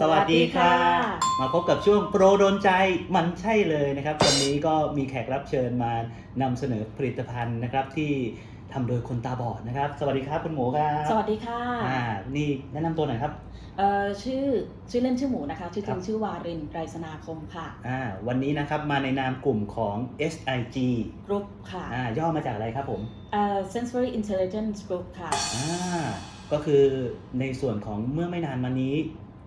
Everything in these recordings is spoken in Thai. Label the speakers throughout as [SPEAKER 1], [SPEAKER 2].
[SPEAKER 1] สวัสดีค่ะ มาพบกับช่วงโปรโดนใจมันใช่เลยนะครับ วันนี้ก็มีแขกรับเชิญมานำเสนอผลิตภัณฑ์นะครับที่ทำโดยคนตาบอดนะครับ สวัสดีครับคุณหมูครับ
[SPEAKER 2] สวัสดีค่ะ
[SPEAKER 1] อ่านี่แนะนำตัวหน่อยครับ
[SPEAKER 2] เอ่อชื่อชื่อเล่นชื่อหมูนะคะ ชื่อจ
[SPEAKER 1] ครั
[SPEAKER 2] ริ
[SPEAKER 1] บ
[SPEAKER 2] งชื่อวารินไกรสนาคมค่ะ
[SPEAKER 1] อ่าวันนี้นะครับมาในนามกลุ่มของ SIG
[SPEAKER 2] กรุ๊ปค่ะ
[SPEAKER 1] อ่าย่อมาจากอะไรครับผม
[SPEAKER 2] เอ่อ sensory intelligence group ค่ะ
[SPEAKER 1] อ่าก็คือในส่วนของเมื่อไม่นานมานี้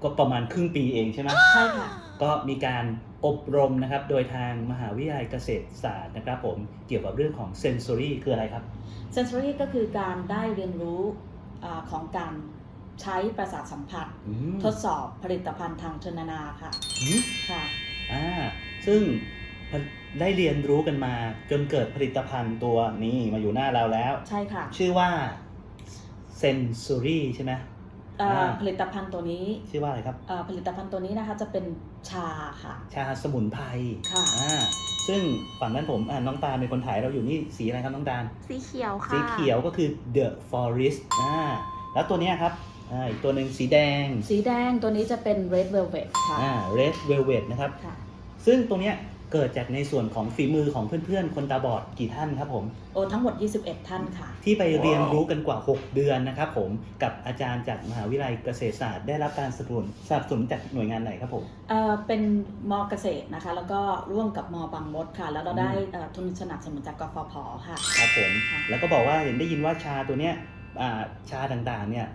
[SPEAKER 1] ก็ประมาณครึ่งปีเองใช่ไหม
[SPEAKER 2] ใช่ค่ะ
[SPEAKER 1] ก็มีการอบรมนะครับ โดยทางมหาวิทยาลัยเกษตรศาสตร์นะครับผมเกี่ยวกับเรื่องของ sensory คืออะไรครับ
[SPEAKER 2] sensory ก็คือการได้เรียนรู้อาของการใช้ประสาทสัมผัส
[SPEAKER 1] อืม
[SPEAKER 2] ทดสอบผลิตภัณฑ์ทางชนนาค่ะ
[SPEAKER 1] อืม
[SPEAKER 2] ค่ะ
[SPEAKER 1] อ่าซึ่งได้เรียนรู้กันมาจนเกิดผลิตภัณฑ์ตัวนี้มาอยู่หน้าเราแล้ว
[SPEAKER 2] ใช่ค่ะ
[SPEAKER 1] ชื่อว่า sensory ใช่ไหม
[SPEAKER 2] เอ่อ
[SPEAKER 1] อ่า
[SPEAKER 2] ผลิตภัณฑ์ตัวนี้
[SPEAKER 1] ชื่อว่าอะไรครับ
[SPEAKER 2] เอ่อผลิตภัณฑ์ตัวนี้นะคะจะเป็นชาค่ะ
[SPEAKER 1] ชาสมุนไพร
[SPEAKER 2] ค่ะ
[SPEAKER 1] อ่าซึ่งฝั่งนั้นผมอ่าน้องตาลเป็นคนถ่ายเราอยู่นี่สีอะไรครับน้องตาล
[SPEAKER 3] สีเขียวค่ะ
[SPEAKER 1] สีเขียวก็คือ the forest อ่าแล้วตัวเนี้ยครับอ่าอีกตัวหนึ่งสีแดง
[SPEAKER 2] สีแดงตัวนี้จะเป็น red velvet ค่ะ
[SPEAKER 1] อ่า red velvet นะครับ
[SPEAKER 2] ค่ะ
[SPEAKER 1] ซึ่งตรงเนี้ย เกิดจากในส่วนของฝีมือของเพื่อนๆ คนตาบอดกี่ท่านครับผม
[SPEAKER 2] โอ้ทั้งหมด 21 ท่านค่ะ
[SPEAKER 1] ที่ไปเรียนรู้กันกว่า 6 เดือนนะครับผมกับอาจารย์จากมหาวิทยาลัยเกษตรศาสตร์ได้รับการสนับสนุนสนับสนุนจากหน่วยงานไหนครับผม
[SPEAKER 2] เอ่อเป็นมเกษตรนะคะ แล้วก็ร่วมกับมบางมดค่ะ แล้วเราได้
[SPEAKER 1] อืม
[SPEAKER 2] เอ่อทุนสนับสนุนจากกฟผค่ะ
[SPEAKER 1] ครับผม
[SPEAKER 2] ค่ะ
[SPEAKER 1] แล้วก็บอกว่าเห็นได้ยินว่าชาตัวเนี้ยอ่าชาต่างๆเนี่ย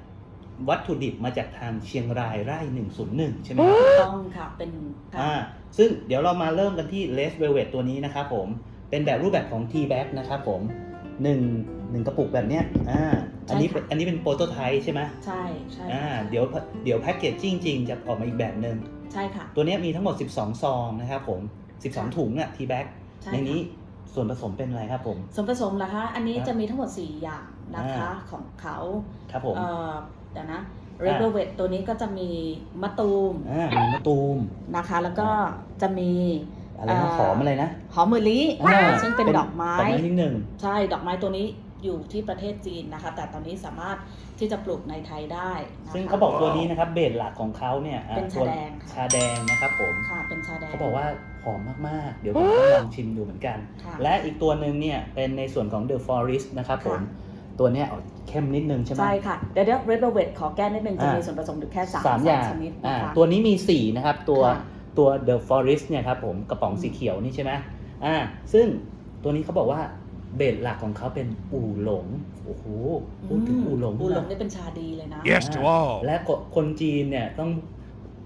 [SPEAKER 1] วัตถุดิบมาจากทางเชียงรายไร่101 ใช่ไหมครับ
[SPEAKER 2] ถูกต้องค่ะเป็นค่ะ
[SPEAKER 1] อ่า ซึ่งเดี๋ยวเรามาเริ่มกันที่ Les Velvet ตัวนี้นะครับผม เป็นแบบรูปแบบของ T bag นะครับผมหนึ่งหนึ่งกระปุกแบบเนี้ยอ่าอันนี้เป็นอันนี้เป็นโปรโตไทป์ใช่ไหม
[SPEAKER 2] ใช่ใช่
[SPEAKER 1] อ่า
[SPEAKER 2] ค่ะ
[SPEAKER 1] เดี๋ยวเดี๋ยวแพ็กเกจจริงๆจะออกมาอีกแบบหนึ่ง
[SPEAKER 2] ใช่ค่ะ
[SPEAKER 1] ตัวเนี้ยมีทั้งหมด 12 ซองนะครับผม 12 ถุงอะ T bag
[SPEAKER 2] ใช่
[SPEAKER 1] ใน
[SPEAKER 2] ค่ะ
[SPEAKER 1] นี้ส่วนผสมเป็นอะไรครับผม
[SPEAKER 2] ส่วนผสมนะคะ อันนี้
[SPEAKER 1] ครับ
[SPEAKER 2] จะมีทั้งหมด 4 อย่างนะคะ
[SPEAKER 1] อ่า
[SPEAKER 2] ของเขา
[SPEAKER 1] ครับผม
[SPEAKER 2] เอ่อเดี๋ยวนะ red
[SPEAKER 1] อ่า
[SPEAKER 2] velvet ตัวนี้ก็จะมีมะตูม
[SPEAKER 1] อ่ามีมะตูม
[SPEAKER 2] นะคะ แล้วก็จะมี
[SPEAKER 1] อะไรนะ
[SPEAKER 2] อ่า
[SPEAKER 1] หอมอะไรนะ
[SPEAKER 2] หอมมะลิ
[SPEAKER 1] อ่า
[SPEAKER 2] ซึ่งเป็นดอกไม้
[SPEAKER 1] ดอกไม้นิดหนึ่ง
[SPEAKER 2] ใช่ดอกไม้ตัวนี้อยู่ที่ประเทศจีนนะคะ แต่ตอนนี้สามารถที่จะปลูกในไทยได้นะคะ
[SPEAKER 1] ซึ่งเขาบอกตัวนี้นะครับเบสหลักของเขาเนี่ยอ่
[SPEAKER 2] เป็นชา
[SPEAKER 1] ตัว
[SPEAKER 2] แดงค่ะ
[SPEAKER 1] ชาแดงนะครับผม
[SPEAKER 2] ค่ะเป็นชาแดง
[SPEAKER 1] เขาบอกว่าหอมมากๆ เดี๋ยวผมต้องลองชิมดูเหมือนกัน
[SPEAKER 2] ค่ะ
[SPEAKER 1] และอีกตัวหนึ่งเนี่ยเป็นในส่วนของ The Forest นะครับผม
[SPEAKER 2] ค่ะ
[SPEAKER 1] ตัวเนี้ยออกเข้มนิดนึงใช่ไหม
[SPEAKER 2] ใช่ค่ะเดี๋ยวเดี๋ยว red velvet ขอแก้นิดนึงจะ
[SPEAKER 1] อ่ามี
[SPEAKER 2] มีส่วนผสมอยู่แค่สาม
[SPEAKER 1] สามอย่าง
[SPEAKER 2] ชนิด
[SPEAKER 1] อ่า
[SPEAKER 2] นะคะ
[SPEAKER 1] ตัวนี้มี4นะครับตัว
[SPEAKER 2] ค่ะ
[SPEAKER 1] ตัว The Forest เนี่ยครับผมกระป๋องสีเขียวนี่ใช่ไหมอ่าซึ่งตัวนี้เขาบอกว่าเบสหลักของเขาเป็นอู่หลง โอ้โห พูดถึงอู่หลง
[SPEAKER 2] อูหลง
[SPEAKER 1] นะ
[SPEAKER 2] นี่เป็นชาดีเลยนะ
[SPEAKER 4] Yes to all.
[SPEAKER 1] และคนจีนเนี่ยต้อง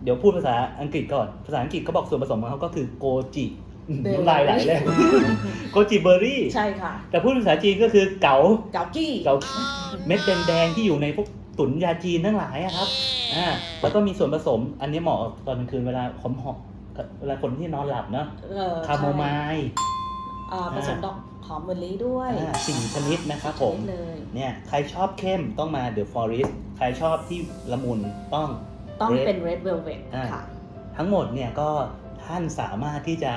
[SPEAKER 1] เดี๋ยวพูดภาษาอังกฤษก่อน ภาษาอังกฤษเขาบอกส่วนผสมของเขาก็คือโกจิอืม
[SPEAKER 2] Berry
[SPEAKER 1] น้ำลายไหลเลยโกจิเบอร์รี่
[SPEAKER 2] ใช่ค่ะ
[SPEAKER 1] แต่พูดภาษาจีนก็คือเก๋า
[SPEAKER 2] เกาจี้
[SPEAKER 1] เก๋าเม็ดแดงๆที่อยู่ในพวกตุ๋นยาจีนทั้งหลายอะครับอ่าแล้วก็มีส่วนผสม อันนี้เหมาะกับตอนกลางคืนเวลาหอมหอมเวลาคนที่นอนหลับเนาะ
[SPEAKER 2] เออ
[SPEAKER 1] คาโมไม
[SPEAKER 2] ใช่
[SPEAKER 1] ล์
[SPEAKER 2] อ่าผสมดอกหอมมะลิด้วย
[SPEAKER 1] อ่าสี่ชนิดนะครับผม
[SPEAKER 2] ชนิดเลย
[SPEAKER 1] เนี่ยใครชอบเข้มต้องมา The Forest ใครชอบที่ละมุนต้อง
[SPEAKER 2] ต้อง
[SPEAKER 1] Red
[SPEAKER 2] เป็น red velvet
[SPEAKER 1] อ่า
[SPEAKER 2] ค่ะ
[SPEAKER 1] ทั้งหมดเนี่ยก็ท่านสามารถที่จะ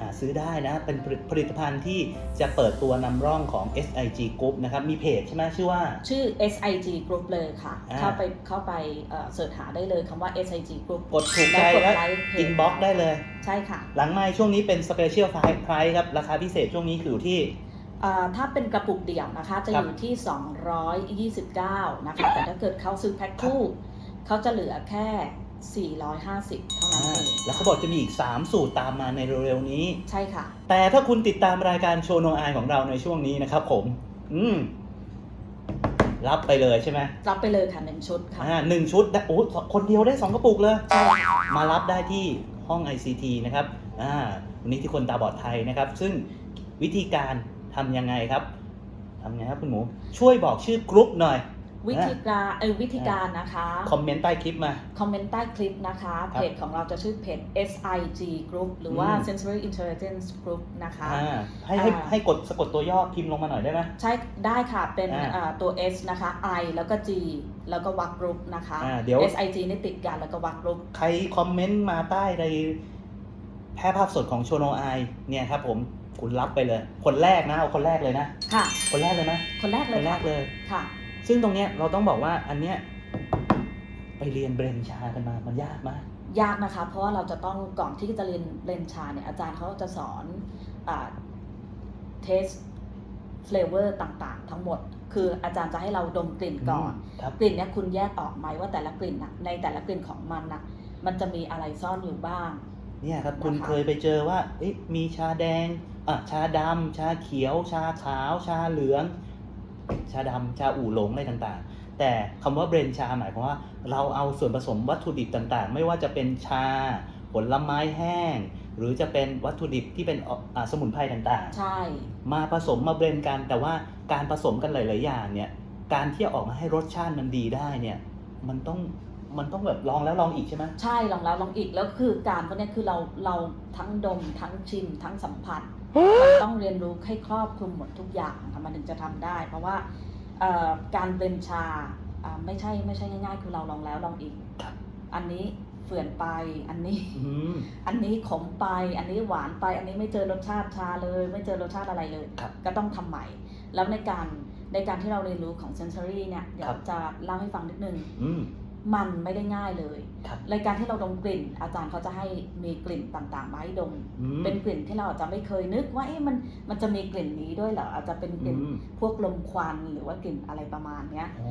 [SPEAKER 1] หาซื้อได้นะ เป็นผลิตภัณฑ์ที่จะเปิดตัวนำร่องของ SIG Group นะครับ มีเพจใช่ไหมชื่อว่า
[SPEAKER 2] ชื่อ SIG Group เลยค่ะ
[SPEAKER 1] อ่า
[SPEAKER 2] เข้าไปเข้าไปเอ่อเสิร์ชหาได้เลยคำว่า SIG Group
[SPEAKER 1] กดถูกใจ
[SPEAKER 2] แล้วกด
[SPEAKER 1] แล้ว
[SPEAKER 2] ไลค์เพจ
[SPEAKER 1] อินบ็อกได้เลย
[SPEAKER 2] ใช่ค่ะ
[SPEAKER 1] หลังไม้ช่วงนี้เป็น Special Price ครับ ราคาพิเศษช่วงนี้คืออยู่ที่
[SPEAKER 2] อ่าถ้าเป็นกระปุกเดี่ยวนะคะ จะ
[SPEAKER 1] ครั
[SPEAKER 2] อบยู่ที่ 229 นะคะ แต่ถ้าเกิดเขาซื้อแพ็คคู่เขาจะเหลือแค่ 450 เท่านั้น
[SPEAKER 1] อ่า
[SPEAKER 2] เอง
[SPEAKER 1] แล้วเขาบอกจะมีอีก 3 สูตรตามมาในเร็วๆนี้
[SPEAKER 2] ใช่ค่ะ
[SPEAKER 1] แต่ถ้าคุณติดตามรายการโชว์โนไอของเราในช่วงนี้นะครับผม อืม รับไปเลยใช่ไหม
[SPEAKER 2] รับไปเลยค่ะหนึ่งชุดค่ะ
[SPEAKER 1] อ่าหนึ่งชุดได้โอ้คนเดียวได้สองกระปุกเลย
[SPEAKER 2] ใช่ค่ะ
[SPEAKER 1] มารับได้ที่ห้อง ICT นะครับอ่าวันนี้ที่คนตาบอดไทยนะครับ ซึ่งวิธีการทำยังไงครับทำไงครับคุณหมู ช่วยบอกชื่อกรุ๊ปหน่อย
[SPEAKER 2] วิธีการเออวิธีการนะคะ
[SPEAKER 1] คอมเมนต์ใต้คลิปมา
[SPEAKER 2] คอมเมนต์ใต้คลิปนะคะ
[SPEAKER 1] ครับ
[SPEAKER 2] เพจของเราจะชื่อเพจ SIG Group หรือว่า
[SPEAKER 1] อืม
[SPEAKER 2] Sensory Intelligence Group นะคะ
[SPEAKER 1] อ่าให้ให้
[SPEAKER 2] อ่า
[SPEAKER 1] ให้กดสะกดตัวย่อพิมพ์ลงมาหน่อยได้ไหม
[SPEAKER 2] ใช่ได้ค่ะเป็น
[SPEAKER 1] อ่า
[SPEAKER 2] อ่าตัว S นะคะ I แล้วก็ G แล้วก็วักกรุ๊ปนะคะ
[SPEAKER 1] อ่าเดี๋ยว
[SPEAKER 2] SIG นี่ติดกันแล้วก็วักกรุ๊ป
[SPEAKER 1] ใครคอมเมนต์มาใต้ในแพร่ภาพสดของโชโนไอเนี่ยครับผมคุณรับไปเลย คนแรกนะเอาคนแรกเลยนะ
[SPEAKER 2] ค่ะ
[SPEAKER 1] คนแรกเลยนะ
[SPEAKER 2] คนแรก
[SPEAKER 1] ค
[SPEAKER 2] เลย
[SPEAKER 1] นแร
[SPEAKER 2] ค่ะ
[SPEAKER 1] กเลย
[SPEAKER 2] ค่ะ
[SPEAKER 1] ซึ่งตรงเนี้ยเราต้องบอกว่าอันเนี้ยไปเรียนเบรนชากันมา มันยากมาก
[SPEAKER 2] ยากนะคะ เพราะว่าเราจะต้องก่อนที่จะเรียนเรียนชาเนี่ยอาจารย์เขาจะสอนเทสเฟลเวอร์ต่างๆ ทั้งหมด คืออาจารย์จะให้เราดมกลิ่นก่อน
[SPEAKER 1] ครับ
[SPEAKER 2] กลิ่นเนี่ยคุณแยกออกไหมว่าแต่ละกลิ่นนะในแต่ละกลิ่นของมันนะมันจะมีอะไรซ่อนอยู่บ้าง
[SPEAKER 1] เนี่ยครับคุณ
[SPEAKER 2] นะคะ
[SPEAKER 1] เคยไปเจอว่าเอ๊ะมีชาแดงอะชาดำชาเขียว ชาขาว ชาเหลือง ชาดำชาอู่หลงอะไรต่างๆ แต่คำว่าเบรนชาหมายความว่าเราเอาส่วนผสมวัตถุดิบต่างๆ ไม่ว่าจะเป็นชา ผลไม้แห้ง หรือจะเป็นวัตถุดิบที่เป็นอ่าสมุนไพรต่างๆ
[SPEAKER 2] ใช่
[SPEAKER 1] มาผสมมาเบรนกัน แต่ว่าการผสมกันหลาย ๆ อย่างเนี่ย การที่จะออกมาให้รสชาติมันดีได้เนี่ย มันต้องมันต้องแบบลองแล้วลองอีกใช่ไหม
[SPEAKER 2] ใช่ลองแล้วลองอีกแล้วคือการพวกเนี้ยคือเราเราทั้งดมทั้งชิมทั้งสัมผัส มันต้องเรียนรู้ให้ครอบคลุมหมดทุกอย่างค่ะมันถึงจะทำได้ เพราะว่าเอ่อการเป็นชาอ่าไม่ใช่ไม่ใช่ง่ายๆ คือเราลองแล้วลองอีก
[SPEAKER 1] ครับ
[SPEAKER 2] อันนี้เฝื่อนไปอันนี้
[SPEAKER 1] อืม
[SPEAKER 2] อันนี้ขมไป อันนี้หวานไป อันนี้ไม่เจอรสชาติชาเลย ไม่เจอรสชาติอะไรเลย
[SPEAKER 1] ครับ
[SPEAKER 2] ก็ต้องทำใหม่ แล้วในการในการที่เราเรียนรู้ของ sensory เนี่ยเดี๋ย
[SPEAKER 1] ครั
[SPEAKER 2] ว
[SPEAKER 1] บ
[SPEAKER 2] จะเล่าให้ฟังนิดนึง
[SPEAKER 1] อื ม
[SPEAKER 2] มันไม่ได้ง่ายเลย
[SPEAKER 1] ครับ
[SPEAKER 2] รายการที่เราดมกลิ่น อาจารย์เขาจะให้มีกลิ่นต่างๆมาให้ดม
[SPEAKER 1] อืม
[SPEAKER 2] เป็นกลิ่นที่เราอาจจะไม่เคยนึกว่าเอ๊ะมันมันจะมีกลิ่นนี้ด้วยเหรออาจจะเป็นกลิ่น
[SPEAKER 1] อืม
[SPEAKER 2] พวกลมควันหรือว่ากลิ่นอะไรประมาณเนี้ย
[SPEAKER 1] อ๋อ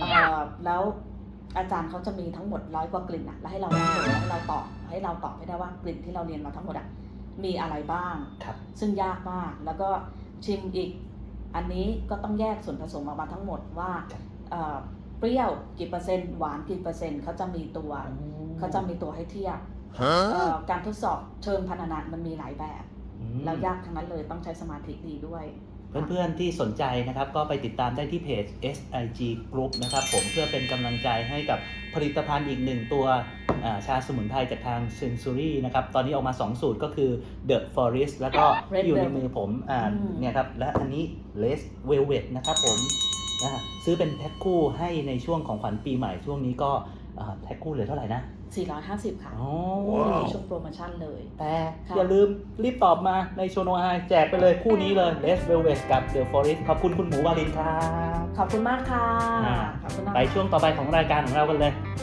[SPEAKER 2] เอ่อแล้วอาจารย์เขาจะมีทั้งหมดร้อยกว่ากลิ่นอะแล้วให้เรานั่งดูแล้วให้เราตอบให้เราตอบให้ได้ว่ากลิ่นที่เราเรียนมาทั้งหมดอะมีอะไรบ้าง
[SPEAKER 1] ครับ
[SPEAKER 2] ซึ่งยากมาก แล้วก็ชิมอีก อันนี้ก็ต้องแยกส่วนผสมออกมาทั้งหมดว่าเอ่อ เปรี้ยวกี่เปอร์เซ็นต์หวานกี่เปอร์เซ็นต์เขาจะมีตัวเขาจะมีตัวให้เทียบเอ่อการทดสอบเชิงพันธนามันมีหลายแบบ
[SPEAKER 1] อืม
[SPEAKER 2] แล้วยากทั้งนั้นเลยต้องใช้สมาธิดีด้วย
[SPEAKER 1] เพื่อนๆที่สนใจนะครับ ก็ไปติดตามได้ที่เพจ SIG Group นะครับผมเพื่อเป็นกำลังใจให้กับผลิตภัณฑ์อีกหนึ่งตัวอ่าชาสมุนไพรจากทาง Sensory นะครับ ตอนนี้ออกมา 2 สูตรก็คือ The Forest แล้วก็
[SPEAKER 2] Red
[SPEAKER 1] ที่อยู่ใน
[SPEAKER 2] Velvet
[SPEAKER 1] มือผมอ่า
[SPEAKER 2] อืม
[SPEAKER 1] เนี่ยครับ และอันนี้ Les Velvet นะครับผม นะฮะซื้อเป็นแพ็คคู่ให้ในช่วงของขวัญปีใหม่ช่วงนี้ก็อ่าแพ็คคู่เหลือเท่าไหร่นะ
[SPEAKER 2] 450 ค่ะ
[SPEAKER 1] อ๋อ
[SPEAKER 2] นี่คือช่วงโปรโมชั่นเลย
[SPEAKER 1] แต่
[SPEAKER 2] ค่ะ
[SPEAKER 1] อย่าลืมรีบตอบมาในโชโนไฮแจกไปเลยคู่นี้เลย Les Velvet กับ The Forest ขอบคุณคุณหมูวาลินครับ
[SPEAKER 2] ขอบคุณมากค่ะ
[SPEAKER 1] อ่า
[SPEAKER 2] ขอบคุณมาก
[SPEAKER 1] ไปช่วงต่อไปของรายการของเรากันเลย